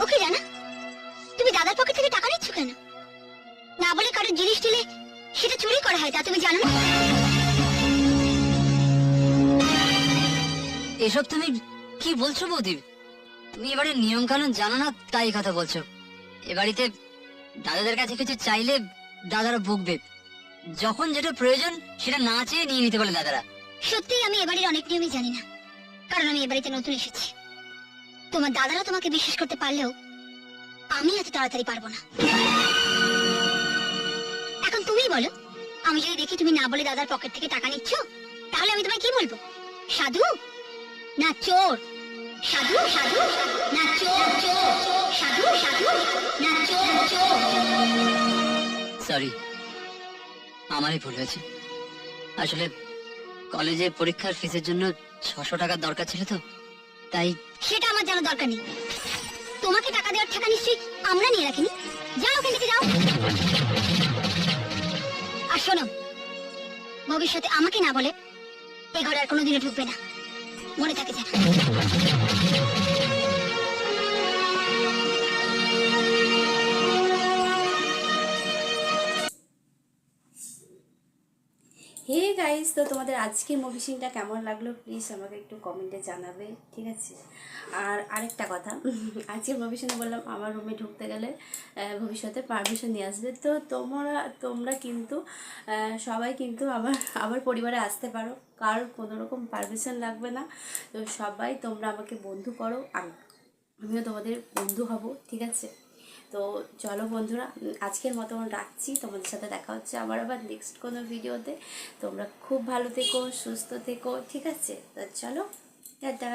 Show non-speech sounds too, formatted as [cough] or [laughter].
দুঃখী জানা? তুমি দাদার পকেট থেকে টাকা নিচ্ছ কেন? না বলে কারোর জিনিস দিলে সেটা চুরি করা হয় তা তুমি জানো না? এসব তুমি কি বলছো বৌদি? তুমি এবারে নিয়ম কানুন জানো না তাই কথা বলছো। এ বাড়িতে দাদাদের কাছে কিছু চাইলে দাদারা বকবে যখন যেটা প্রয়োজন সেটা না চেয়ে নিয়ে নিতে বলে দাদারা। সত্যিই আমি এবারের অনেক নিয়মই জানি না কারণ আমি এবাড়িতে নতুন এসেছি। তোমার দাদারা তোমাকে বিশ্বাস করতে পারলেও আমি এত তাড়াতাড়ি পারব না। এখন তুমি বলো, আমি যদি দেখি তুমি না বলে দাদার পকেট থেকে টাকা নিচ্ছ, তাহলে আমি তোমায় কি বলব? সাধু? না, চোর। সাধু সাধু, না, চোর সাধু সাধু, না, চোর সরি আমারই ভুল হয়েছে। আসলে কলেজে পরীক্ষার ফিসের জন্য ছশো টাকার দরকার ছিল তো। তাই সেটা আমার জানা দরকার নেই। তোমাকে টাকা দেওয়ার টাকা নিশ্চয়ই আমরা নিয়ে রাখিনি। যাও ওখান থেকে, যাও। আর শোনো, ভবিষ্যতে আমাকে না বলে এ ঘরে আর কোনোদিনও ঢুকবে না। মনে থাকে যেন। হে গাইস তো তোমাদের আজকের মুভি সিনটা কেমন লাগল? প্লিজ আমাকে একটু কমেন্টে জানাবে, ঠিক আছে? আর আরেকটা কথা, [laughs] আজকের মুভি সিনে বললাম, আমার রুমে ঢুকতে গেলে ভবিষ্যতে পারমিশন নিয়ে আসবে। তো তোমরা তোমরা কিন্তু সবাই কিন্তু আমার আমার পরিবারে আসতে পারো। কারোর কোনো রকম পারমিশন লাগবে না। তো সবাই তোমরা আমাকে বন্ধু করো আম- আমিও তোমাদের বন্ধু হব, ঠিক আছে? তো চলো বন্ধুরা, আজকের মতো রাখছি। তোমাদের সাথে দেখা হচ্ছে আবার আবার নেক্সট কোনো ভিডিওতে তোমরা খুব ভালো থেকো, সুস্থ থেকো, ঠিক আছে? তো চলো, টাটা।